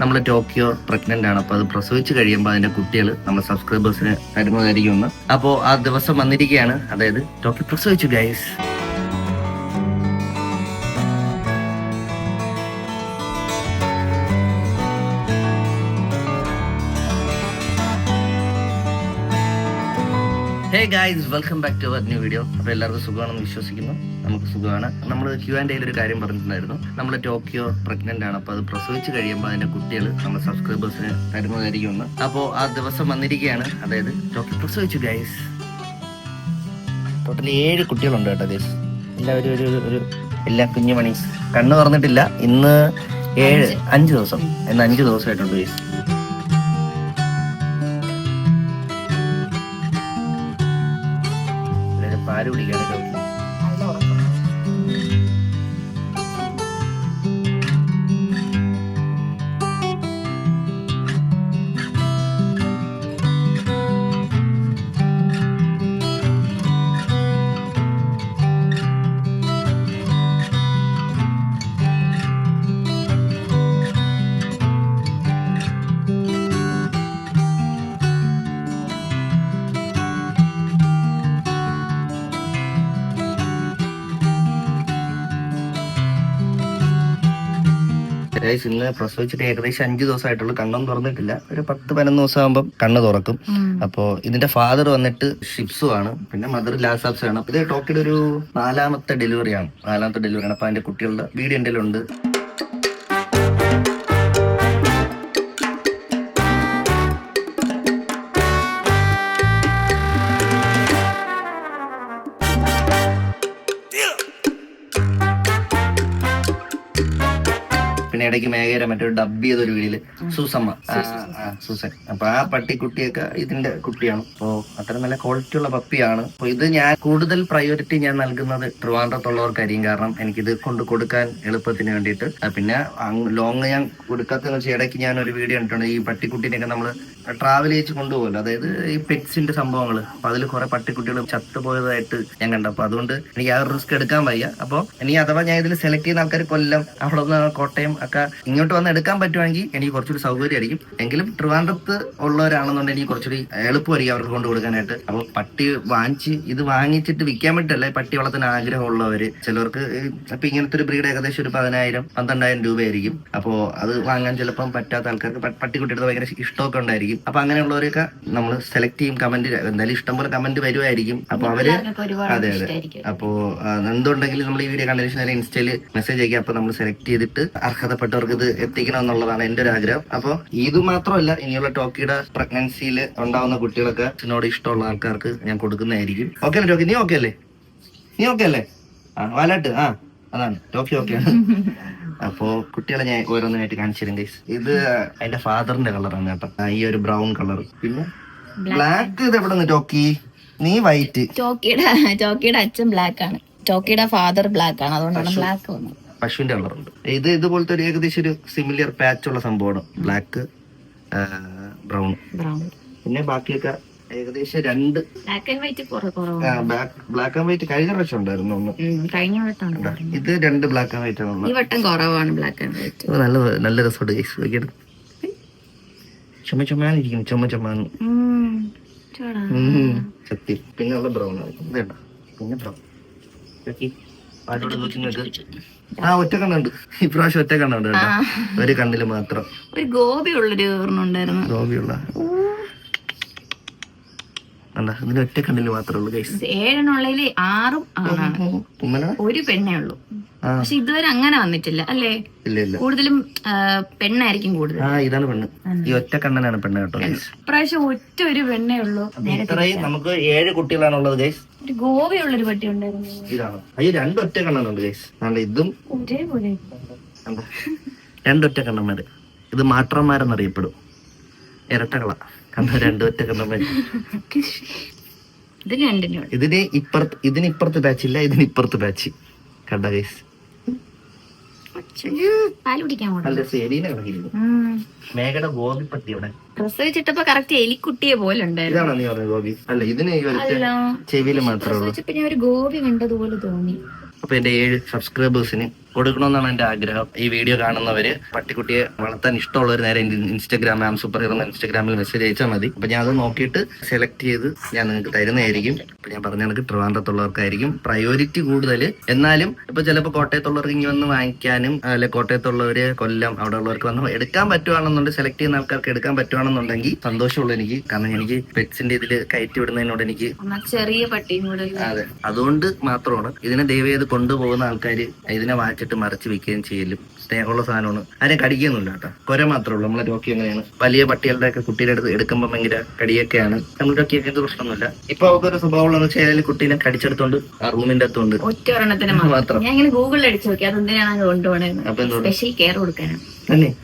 നമ്മൾ Tokyo pregnant ആണ്. അപ്പൊ അത് പ്രസവിച്ച് കഴിയുമ്പോൾ അതിന്റെ കുട്ടികൾ നമ്മുടെ സബ്സ്ക്രൈബേഴ്സിന് തരുന്നതായിരിക്കും ഒന്ന് അപ്പോൾ ആ ദിവസം വന്നിരിക്കുകയാണ്. അതായത് ടോക്കിയോ പ്രസവിച്ചു guys hey guys welcome back to our new video അപ്പോൾ എല്ലാവർക്കും സുഖമാണെന്ന് വിശ്വസിക്കുന്നു. നമുക്ക് സുഖമാണ്. നമ്മൾ ക്യൂ ആൻഡ് ഒരു കാര്യം പറഞ്ഞിട്ടുണ്ടായിരുന്നു. നമ്മൾ ടോക്കിയോ പ്രഗ്നന്റ് ആണ്. അപ്പോൾ അത് പ്രസവിച്ച് കഴിയുമ്പോൾ അതിന്റെ കുട്ടികൾ നമ്മൾ സബ്സ്ക്രൈബേഴ്സിന് തരുന്നതായിരിക്കും ഒന്ന്. അപ്പോൾ ആ ദിവസം വന്നിരിക്കുകയാണ്. അതായത് ടോക്കിയോ പ്രസവിച്ചു ഗൈസ് ടോട്ടലി ഏഴ് കുട്ടികളുണ്ട് കേട്ടോ ഗൈസ് എല്ലാവരും ഒരു ഒരു എല്ലാ കുഞ്ഞു മണീസ് കണ്ണ് തുറന്നിട്ടില്ല. ഇന്ന് ഏഴ് അഞ്ച്. ദിവസം. ഇന്ന് അഞ്ച് ദിവസമായിട്ടുണ്ട് ഗൈസ് പാൽ കുടിക്കാനൊക്കെ ഗൈസ് ഇന്ന് പ്രസവിച്ചിട്ട് ഏകദേശം അഞ്ച് ദിവസമായിട്ടുള്ളൂ. കണ്ണൊന്നും തുറന്നിട്ടില്ല. ഒരു പത്ത് പതിനൊന്ന് ദിവസം ആകുമ്പോൾ കണ്ണ് തുറക്കും. അപ്പോ ഇതിന്റെ ഫാദർ വന്നിട്ട് ഷിപ്സു ആണ് പിന്നെ മദർ ലാസാബ്സ് ആണ് ഇത് ടോക്കിയുടെ ഒരു നാലാമത്തെ ഡെലിവറിയാണ് നാലാമത്തെ ഡെലിവറിയാണ് അപ്പൊ അതിന്റെ കുട്ടികളുടെ വീഡിയോ എന്റെ ഉണ്ട് ഇടയ്ക്ക് മേഘര മറ്റൊരു ഡബ് ചെയ്തൊരു വീടിൽ സൂസമ്മ സൂസൻ. അപ്പൊ ആ പട്ടിക്കുട്ടിയൊക്കെ ഇതിന്റെ കുട്ടിയാണ്. അപ്പോ അത്ര നല്ല ക്വാളിറ്റി ഉള്ള പപ്പിയാണ്. അപ്പൊ ഇത് ഞാൻ കൂടുതൽ പ്രയോറിറ്റി ഞാൻ നൽകുന്നത് ട്രിവാൻഡ്രത്തുള്ളവർക്കായിരിക്കും കാരണം എനിക്ക് ഇത് കൊണ്ട് കൊടുക്കാൻ എളുപ്പത്തിന് വേണ്ടിയിട്ട്. പിന്നെ ലോങ് ഞാൻ കൊടുക്കാത്തതെന്ന് വെച്ചാൽ ഇടയ്ക്ക് ഞാൻ ഒരു വീഡിയോ കണ്ടിട്ടുണ്ട്. ഈ പട്ടിക്കുട്ടീനെയൊക്കെ നമ്മൾ ട്രാവൽ ചെയ്ത് കൊണ്ടുപോകല്ലോ അതായത് ഈ പെറ്റ്സിന്റെ സംഭവങ്ങൾ അപ്പൊ അതിൽ കുറെ പട്ടിക്കുട്ടികൾ ചത്തുപോയതായിട്ട് ഞാൻ കണ്ടു. അപ്പൊ അതുകൊണ്ട് എനിക്ക് ആ റിസ്ക് എടുക്കാൻ വയ്യ. അപ്പൊ ഇനി അഥവാ ഞാൻ ഇതിൽ സെലക്ട് ചെയ്യുന്ന ആൾക്കാർ കൊല്ലം അവിടെ നിന്ന് കോട്ടയം ഒക്കെ ഇങ്ങോട്ട് വന്ന് എടുക്കാൻ പറ്റുവാണെങ്കിൽ എനിക്ക് കുറച്ചുകൂടി സൗകര്യമായിരിക്കും. എങ്കിലും ട്രിവാൻഡ്രത്ത് ഉള്ളവരാണെന്നുണ്ടെങ്കിൽ എനിക്ക് കുറച്ചുകൂടി എളുപ്പമായിരിക്കും അവർക്ക് കൊണ്ട് കൊടുക്കാനായിട്ട്. അപ്പോൾ പട്ടി വാങ്ങിച്ച് ഇത് വാങ്ങിച്ചിട്ട് വിൽക്കാൻ പറ്റില്ല പട്ടി വളർത്താൻ ആഗ്രഹമുള്ളവര് ചിലർക്ക് ഈ ഇപ്പൊ ഇങ്ങനത്തെ ഒരു ബ്രീഡ് ഏകദേശം ഒരു പതിനായിരം പന്ത്രണ്ടായിരം രൂപയായിരിക്കും. അപ്പോൾ അത് വാങ്ങാൻ ചിലപ്പം പറ്റാത്ത ആൾക്കാർക്ക് പട്ടിക്കുട്ടിയുടെ ഭയങ്കര ഇഷ്ടമൊക്കെ ഉണ്ടായിരിക്കും. അപ്പൊ അങ്ങനെയുള്ളവരൊക്കെ നമ്മൾ സെലക്ട് ചെയ്യും കമന്റ് എന്തായാലും ഇഷ്ടംപോലെ കമന്റ് വരുമായിരിക്കും അപ്പൊ അവർ അതെ അതെ. അപ്പോ എന്തുണ്ടെങ്കിലും നമ്മൾ ഈ വീഡിയോ കണ്ടതിന് ശേഷം ഇൻസ്റ്റയിൽ മെസ്സേജ് അയക്കുക അപ്പൊ നമ്മൾ സെലക്ട് ചെയ്തിട്ട് അർഹതപ്പെട്ടവർക്ക് ഇത് എത്തിക്കണം എന്നുള്ളതാണ് എന്റെ ഒരു ആഗ്രഹം. അപ്പൊ ഇത് മാത്രമല്ല ഇനിയുള്ള ടോക്കിയുടെ പ്രഗ്നൻസിയിൽ ഉണ്ടാവുന്ന കുട്ടികളൊക്കെ അച്ഛനോട് ഇഷ്ടമുള്ള ആൾക്കാർക്ക് ഞാൻ കൊടുക്കുന്നതായിരിക്കും. ഓക്കെ അല്ലേ ടോക്കി? നീ ഓക്കെ അല്ലേ? നീ ഓക്കെ അല്ലേ? ആ വാലാട്ട് ആ അതാണ്. ടോക്കി ഓക്കെയാണ് അപ്പോ കുട്ടികളെ ഞാൻ ഓരോന്നിനായിട്ട് കാണിച്ചു തരും ഗൈസ് ഇത് അതിന്റെ ഫാദറിന്റെ കളറാണ് കേട്ടോ. ഈ ഒരു ബ്രൗൺ കളർ പിന്നെ ബ്ലാക്ക് ഇത് എവിടെ നിന്ന് ടോക്കി? നീ വൈറ്റ് ടോക്കിയുടെ ടോക്കിയുടെ അച്ഛൻ ബ്ലാക്ക് ആണ്. ടോക്കിയുടെ ഫാദർ ബ്ലാക്ക് ആണ്. അതുകൊണ്ടാണ് ബ്ലാക്ക് വന്നത്. പശുവിന്റെ കളറുണ്ട് ഇത് ഇതുപോലത്തെ ഒരു ഏകദേശം ഒരു സിമിലിയർ പാച്ച് ഉള്ള സംഭവമാണ്. ബ്ലാക്ക് ബ്രൗൺ ബ്രൗൺ പിന്നെ ബാക്കിയൊക്കെ ഏകദേശം രണ്ട് black and white black and white കഴിഞ്ഞ പ്രാവശ്യം ഉണ്ടായിരുന്നു ഒന്ന്. ഉം, കഴിഞ്ഞ വട്ടം ഇത് രണ്ട് ബ്ലാക്ക് ആൻഡ് വൈറ്റ് ആണ് ഈ വട്ടം കുറവാണ് ബ്ലാക്ക് ആൻഡ് വൈറ്റ് നല്ല നല്ല രസമുണ്ട് ഗൈസ് ചുമ ചുമാനിരിക്കും ചുമ ചുമാന്ന് സത്യം. പിന്നെ ഉള്ള ബ്രൗൺ ആണ്. വേണ്ട പിന്നെ ബ്രൗൺ പാട്ടോട് നോക്കി നോക്ക് ആ ഒറ്റ കണ്ണുണ്ട്. ഇപ്രാവശ്യം ഒറ്റ കണ്ണുണ്ട് കേട്ടോ. ഒരു കണ്ണിൽ മാത്രം. ഒരു ഗോപി ഉള്ളൊരു ഉണ്ടായിരുന്നു. ഗോപിയുള്ള. ഇതിന് ഒറ്റ കണ്ണിൽ മാത്രമേ ഉള്ളൂ ഏഴെണ്ണുള്ളതിൽ ആറും ആണാണ് ഒരു പെണ്ണേ ഉള്ളൂ. പക്ഷെ ഇതുവരെ അങ്ങനെ വന്നിട്ടില്ല അല്ലേ? ഇല്ല ഇല്ല. കൂടുതലും പെണ്ണായിരിക്കും കൂടുതൽ. ആ ഇതാണ് പെണ്ണ്. ഈ ഒറ്റ കണ്ണനാണ് പെണ്ണ് കേട്ടോ ഇപ്രാവശ്യം ഒറ്റ ഒരു പെണ്ണേ ഉള്ളൂ. ഇത്രയും നമുക്ക് ഏഴ് കുട്ടികളാണുള്ളത് ഗൈസ്. ഒരു ഒരു പട്ടി ഉണ്ടായിരുന്നു. ഇതാണ്. അയ്യോ രണ്ട് ഒറ്റ കണ്ണനുണ്ട് ഗൈസ്. നല്ല ഇതും ഒരേപോലെ. രണ്ടൊറ്റ കണ്ണന്മാര്. ഇത് മാത്രന്മാരെന്നറിയപ്പെടും. ഇരട്ടകള. കണ്ണ രണ്ട് ഒറ്റ കണ്ണന്മാര്. ഇതിന് ഇപ്പുറത്ത് ഇതിന് ഇപ്പുറത്ത് ബാച്ച് ഇല്ല ഇതിന് ഇപ്പുറത്ത് ബാച്ച് കണ്ട ഗൈസ്? പാൽ കുടിക്കാൻ പ്രസവിച്ചിട്ടപ്പോ കറക്റ്റ് എലിക്കുട്ടിയെ പോലെ ഇതാണോ നീ പറഞ്ഞ ഗോപി? അല്ല ഇതിന് ഈ ഒരു അല്ല. ചെവിയിൽ മാത്രമേ ഉള്ളൂ പ്രസവിച്ചപ്പോ ഞാൻ ഒരു ഗോപി കണ്ടതുപോലെ തോന്നി. അപ്പൊ എന്റെ ഏഴ് സബ്സ്ക്രൈബേഴ്സിന് കൊടുക്കണമെന്നാണ് എന്റെ ആഗ്രഹം. ഈ വീഡിയോ കാണുന്നവര് പട്ടിക്കുട്ടിയെ വളർത്താൻ ഇഷ്ടമുള്ളവർ നേരെ ഇൻസ്റ്റാഗ്രാം ആം സൂപ്പർ ഹീറോ ഇൻസ്റ്റാഗ്രാമിൽ മെസ്സേജ് അയച്ചാൽ മതി. അപ്പൊ ഞാൻ അത് നോക്കിയിട്ട് സെലക്ട് ചെയ്ത് ഞാൻ നിങ്ങൾക്ക് തരുന്നതായിരിക്കും. ഇപ്പൊ ഞാൻ പറഞ്ഞ കണക്ക് ട്രിവാൻഡ്രത്തുള്ളവർക്കായിരിക്കും. പ്രയോറിറ്റി കൂടുതൽ എന്നാലും ഇപ്പൊ ചിലപ്പോൾ കോട്ടയത്തുള്ളവർക്ക് ഇങ്ങനെ വന്ന് വാങ്ങിക്കാനും അല്ലെ കോട്ടയത്തുള്ളവര് കൊല്ലം അവിടെ ഉള്ളവർക്ക് വന്ന് എടുക്കാൻ പറ്റുവാണെന്നുണ്ടെങ്കിൽ സെലക്ട് ചെയ്യുന്ന ആൾക്കാർക്ക് എടുക്കാൻ പറ്റുവാണെന്നുണ്ടെങ്കിൽ സന്തോഷമുള്ളൂ എനിക്ക്. കാരണം എനിക്ക് പെറ്റ്സിന്റെ ഇതിൽ കയറ്റി വിടുന്നതിനോട് എനിക്ക് ചെറിയ പട്ടിയും കൂടെ അതെ. അതുകൊണ്ട് മാത്രമാണ് ഇതിനെ ദയവ് ചെയ്ത് കൊണ്ടുപോകുന്ന ആൾക്കാർ ഇതിനെ വാങ്ങിച്ചിട്ട് മറച്ച് വെക്കുകയും ചെയ്യലും. സ്നേഹമുള്ള സാധനമാണ്. അതിനെ കടിക്കൊന്നുമില്ല കേട്ടോ. കൊര മാത്രമേ ഉള്ളൂ. നമ്മളെ രോക്കി അങ്ങനെയാണ്. വലിയ പട്ടികളുടെ ഒക്കെ കുട്ടിയുടെ അടുത്ത് എടുക്കുമ്പോൾ ഭയങ്കര കടിയൊക്കെയാണ്. നമ്മൾ രോക്കിയൊക്കെ എന്ത് പ്രശ്നമൊന്നുമില്ല. ഇപ്പൊ അവർക്ക് സ്വഭാവമുള്ള വെച്ചാൽ കുട്ടീനെ കടിച്ചെടുത്തോണ്ട് ആ റൂമിന്റെ അകത്തുണ്ട്. ഒറ്റ ഒരെണ്ണത്തിന് മാത്രം. ഞാൻ ഇങ്ങനെ ഗൂഗിളിൽ അടിച്ചു നോക്കി. അതെന്തിനാണ് കൊണ്ടുപോകണത് അപ്പൊ എന്തോ സ്പെഷ്യൽ കെയർ കൊടുക്കാനാണ്. തന്നെ.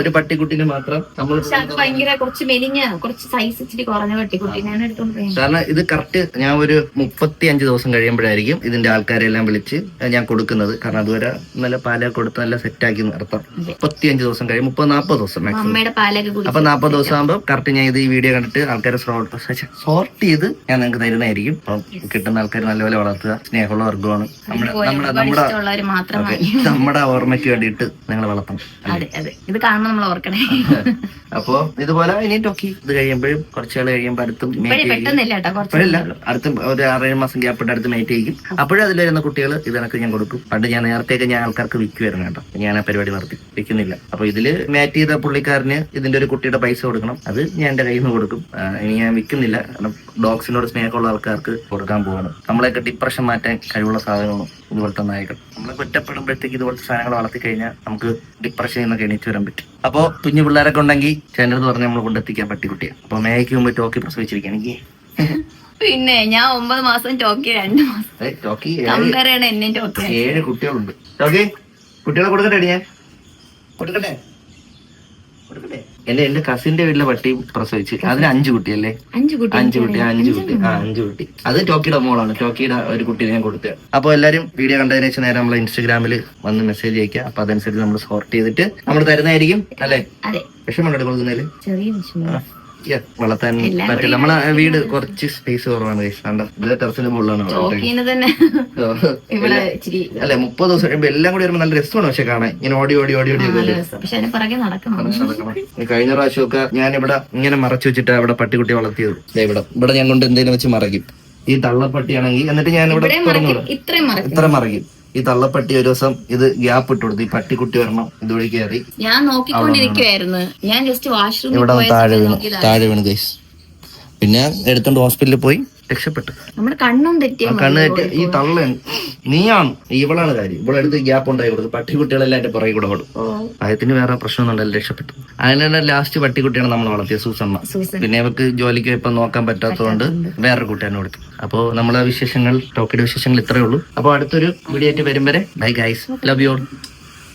ഒരു പട്ടിക്കുട്ടിന് മാത്രം നമ്മൾ ഭയങ്കര കുറച്ച് മെലിഞ്ഞ കുറച്ച് സൈസ് ഇച്ചിരി കുറഞ്ഞ എടുത്തോണ്ട് കാരണം ഇത് കറക്റ്റ് ഞാൻ ഒരു മുപ്പത്തി അഞ്ച് ദിവസം കഴിയുമ്പോഴായിരിക്കും ഇതിന്റെ ആൾക്കാരെല്ലാം വിളിച്ച് ഞാൻ കൊടുക്കുന്നത്. കാരണം അതുവരെ നല്ല പാല കൊടുത്ത് നല്ല സെറ്റ് ആക്കി നിർത്താം. മുപ്പത്തി അഞ്ച് ദിവസം കഴിയും. മുപ്പത് നാൽപ്പത് ദിവസം മാക്സിമം പാലൊക്കെ അപ്പൊ നാൽപ്പത് ദിവസം ആകുമ്പോൾ കറക്റ്റ് ഞാൻ ഇത് ഈ വീഡിയോ കണ്ടിട്ട് ആൾക്കാരെ സോർട്ട് ചെയ്ത് ഞാൻ നിങ്ങൾക്ക് തരുന്നതായിരിക്കും. അപ്പം കിട്ടുന്ന ആൾക്കാർ നല്ലപോലെ വളർത്തുക. സ്നേഹമുള്ള വർഗമാണ്. നമ്മുടെ നമ്മുടെ നമ്മുടെ ഓർമ്മയ്ക്ക് വേണ്ടിയിട്ട് നിങ്ങൾ വളർത്തണം. അതെ അതെ. ഇത് കാണുമ്പോൾ നമ്മൾ ഓർക്കണേ. അപ്പോ ഇതുപോലെ ഇനി ടോക്കി ഇത് കഴിയുമ്പോഴും കുറച്ചുകൾ കഴിയുമ്പോൾ അടുത്തും ഇപ്പഴേ മേറ്റ് ചെയ്യും പെട്ടെന്നില്ല കേട്ടോ കുറച്ച് അപ്പോഴില്ല അടുത്ത ഒരു ആറേഴ് മാസം ഗ്യാപ്പിട്ട് അടുത്ത് മേറ്റ് ചെയ്യും അപ്പോഴും അതിൽ വരുന്ന കുട്ടികൾ ഇതിനൊക്കെ ഞാൻ കൊടുക്കും. പണ്ട് ഞാൻ നേരത്തെയൊക്കെ ഞാൻ ആൾക്കാർക്ക് വിൽക്കുമായിരുന്നു കേട്ടോ. ഞാൻ ആ പരിപാടി നിർത്തി. വിൽക്കുന്നില്ല. അപ്പൊ ഇതിൽ മാറ്റ് ചെയ്ത പുള്ളിക്കാരന് ഇതിന്റെ ഒരു കുട്ടിയുടെ പൈസ കൊടുക്കണം. അത് ഞാൻ എന്റെ കയ്യിൽ നിന്ന് കൊടുക്കും ഇനി ഞാൻ വിൽക്കുന്നില്ല. കാരണം ഡോഗ്സിനോട് സ്നേഹമുള്ള ആൾക്കാർക്ക് കൊടുക്കാൻ പോവാണ്. നമ്മളെയൊക്കെ ഡിപ്രഷൻ മാറ്റാൻ കഴിവുള്ള സാധനമാണ് ഇതുപോലത്തെ നായകൾ നമ്മൾ കുറ്റപ്പെടുമ്പോഴത്തേക്ക് ഇതുപോലത്തെ സാധനങ്ങൾ വളർത്തി കഴിഞ്ഞാൽ നമുക്ക് ഡിപ്രഷൻ എന്നൊക്കെ എണീച്ച് വരാൻ പറ്റും. അപ്പോ കുഞ്ഞു പിള്ളേരൊക്കെ ഉണ്ടെങ്കിൽ ചേട്ടൻ പറഞ്ഞ് നമ്മൾ കൊണ്ടെത്തിക്കാൻ പട്ടിക്കുട്ടിയെ. അപ്പൊ മേയ്ക്ക് മുമ്പ് ടോക്കി പ്രസവിച്ചിരിക്കുകയാണെങ്കിൽ പിന്നെ ഞാൻ ഒമ്പത് മാസം ടോക്കി രണ്ട് മാസം. ടോക്കി ഏഴ് കമ്പയർ ചെയ്യണ എന്നെ ടോക്കി. ഏഴ് കുട്ടികളുണ്ട്. ടോക്കി കുട്ടികളെ കൊടുക്കട്ടെ ഞാൻ കൊടുക്കട്ടെ? കൊടുക്കട്ടെ? എന്റെ എന്റെ കസിന്റെ വീട്ടിലെ പട്ടി പ്രസവിച്ച്. അതിന് അഞ്ചു കുട്ടിയല്ലേ? അഞ്ചു കുട്ടി അഞ്ചു കുട്ടി അഞ്ചു കുട്ടി. ആ അഞ്ചു കുട്ടി. അത് ടോക്കിയുടെ മോളാണ്. ടോക്കിയുടെ ഒരു കുട്ടി ഞാൻ കൊടുത്തത് അപ്പൊ എല്ലാരും വീഡിയോ കണ്ടതിന് ശേഷം നേരെ നമ്മളെ ഇൻസ്റ്റാഗ്രാമിൽ വന്ന് മെസ്സേജ് അയക്കുക. അപ്പൊ അതനുസരിച്ച് നമ്മൾ സോർട്ട് ചെയ്തിട്ട് നമ്മൾ തരുന്നതായിരിക്കും അല്ലേ? അതെ. വിഷമമുണ്ട് ചെറിയ വിഷമം. വളർത്താൻ പറ്റില്ല. നമ്മളെ വീട് കുറച്ച് സ്പേസ് കുറവാണ് ടെറസിന് മുകളിലാണ് അല്ലെ മുപ്പത് ദിവസം കഴിയുമ്പോ എല്ലാം കൂടി വരുമ്പോ നല്ല രസമാണ് പക്ഷെ കാണാൻ. ഇങ്ങനെ ഓടി ഓടി ഓടി ഓടി കഴിഞ്ഞ പ്രാവശ്യമൊക്കെ ഞാൻ ഇവിടെ ഇങ്ങനെ മറച്ചു വെച്ചിട്ട് അവിടെ പട്ടിക്കുട്ടി വളർത്തിയത്. ഇവിടെ. ഇവിടെ ഞാൻ കൊണ്ട് എന്തെങ്കിലും വെച്ച് മറക്കും ഈ തള്ളപ്പട്ടിയാണെങ്കിൽ എന്നിട്ട് ഞാൻ ഇവിടെ ഇത്ര മറക്കും ഈ തള്ളപ്പട്ടി ഒരു ദിവസം ഇത് ഗ്യാപ്പ് ഇട്ട് കൊടുത്തു. ഈ പട്ടിക്കുട്ടി വരണം ഇതുവഴി കയറി. ഞാൻ നോക്കിക്കൊണ്ടിരിക്കുവായിരുന്നു. ഞാൻ ജസ്റ്റ് വാഷ്റൂമിൽ ഇവിടെ താഴെ വീണു. താഴെ വീണു ഗൈസ് പിന്നെ എടുത്തോണ്ട് ഹോസ്പിറ്റലിൽ പോയി. രക്ഷപ്പെട്ടു. നമ്മുടെ കണ്ണും തെറ്റിയ കണ്ണ് തെറ്റി ഈ തള്ള നീയാണ് ഇവളാണ് കാര്യം. ഇവളെടുത്ത് ഗ്യാപ്പ് ഉണ്ടായി കൊടുത്തു പട്ടിക്കുട്ടികളെല്ലാം എന്റെ പുറകെ കൂടെ ഓടും. അദ്ദേഹത്തിന് വേറെ പ്രശ്നമൊന്നുണ്ടല്ലോ രക്ഷപ്പെട്ടു. അങ്ങനെ ലാസ്റ്റ് പട്ടിക്കുട്ടിയാണ് നമ്മൾ വളർത്തിയത് സൂസമ്മ. പിന്നെ അവർക്ക് ജോലിക്ക് ഇപ്പൊ നോക്കാൻ പറ്റാത്തതുകൊണ്ട് വേറൊരു കുട്ടിയാണ് കൊടുത്തു അപ്പോൾ നമ്മളെ വിശേഷങ്ങൾ ടോക്കിയുടെ വിശേഷങ്ങൾ ഇത്രയേ ഉള്ളൂ. അപ്പോൾ അടുത്തൊരു വീഡിയോ ആയിട്ട് വരും വരെ. Bye guys love you all